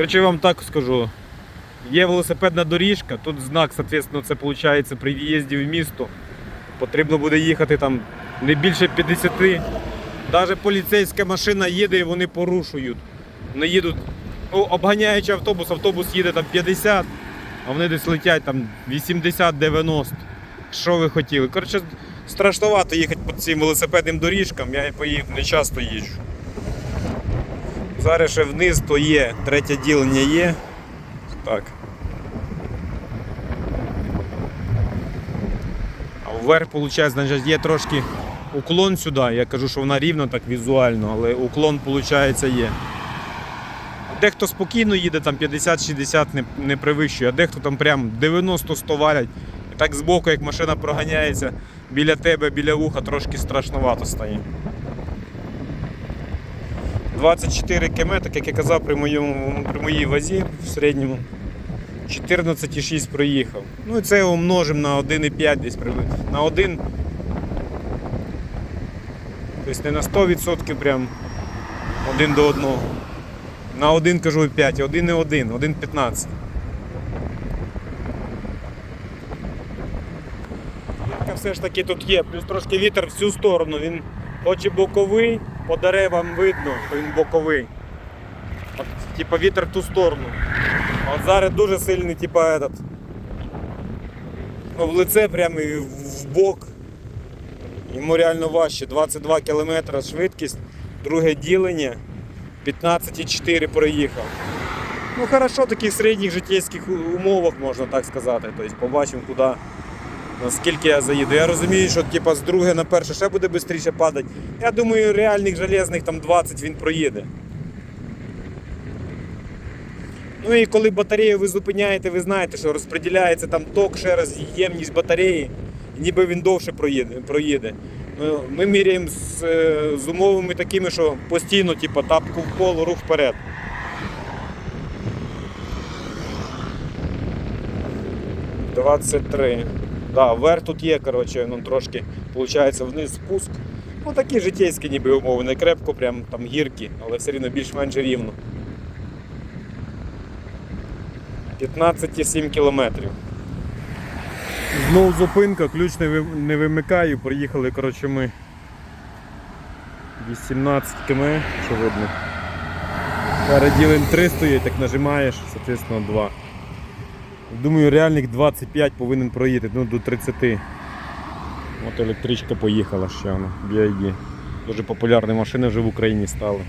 Коротше, я вам так скажу. Є велосипедна доріжка, тут знак, соответственно, це виходить при в'їзді в місто. Потрібно буде їхати там не більше 50. Навіть поліцейська машина їде і вони порушують. Вони їдуть, ну, обганяючи автобус, автобус їде там 50, а вони десь летять там 80-90. Що ви хотіли? Коротше, страшновато їхати по цим велосипедним доріжкам, я і поїв, не часто їжджу. Зараз ще вниз то є, третє ділення є. Так. А вверх, виходить, значить, є трошки уклон сюди. Я кажу, що вона рівно так візуально, але уклон, виходить, є. Дехто спокійно їде, там 50-60 не, не перевищує, а дехто там прям 90-100 валять. І так збоку, як машина проганяється, біля тебе, біля вуха трошки страшновато стає. 24 км, так як я казав при, моєму, при моїй вазі в середньому 14,6 проїхав. Ну і це умножимо на 1,5 десь приблизно. На 1. Тобто не на 100% прям один до одного. На 1 кажу 5, 1 не 1, 1,15. Гірка все ж таки тут є, плюс трошки вітер в цю сторону, він хоч і боковий, по деревам видно, він боковий. От, типа вітер в ту сторону. А от зараз дуже сильний, типа этот. Ну, в лице прямо і в бок. Йому реально важче. 22 км швидкість, друге ділення, 15,4 проїхав. Ну хорошо, в таких середніх життєвських умовах можна так сказати. Тобто побачимо, куди, наскільки я заїду. Я розумію, що типа, з друге на перше ще буде швидше падати. Я думаю, реальних железних там 20 він проїде. Ну і коли батарею ви зупиняєте, ви знаєте, що розподіляється там ток через ємність батареї, ніби він довше проїде. проїде. Ми міряємо з, е, з умовами такими, що постійно типу, тапку в пол, рух вперед. Двадцять три. Да, вверх тут є, коротше, ну, трошки, виходить, вниз спуск. Ну такі житейські ніби умови, не крепко, прям там гіркі, але все рівно більш-менш рівно. 15,7 кілометрів. Знову зупинка, ключ не, не вимикаю, проїхали коротше, ми 18 км, що видно. Переділим 3 стоїть, так нажимаєш, соответственно 2. Думаю, реальних 25 повинен проїти, ну до 30. От електричка поїхала ще вона, BID. Дуже популярні машини вже в Україні стали.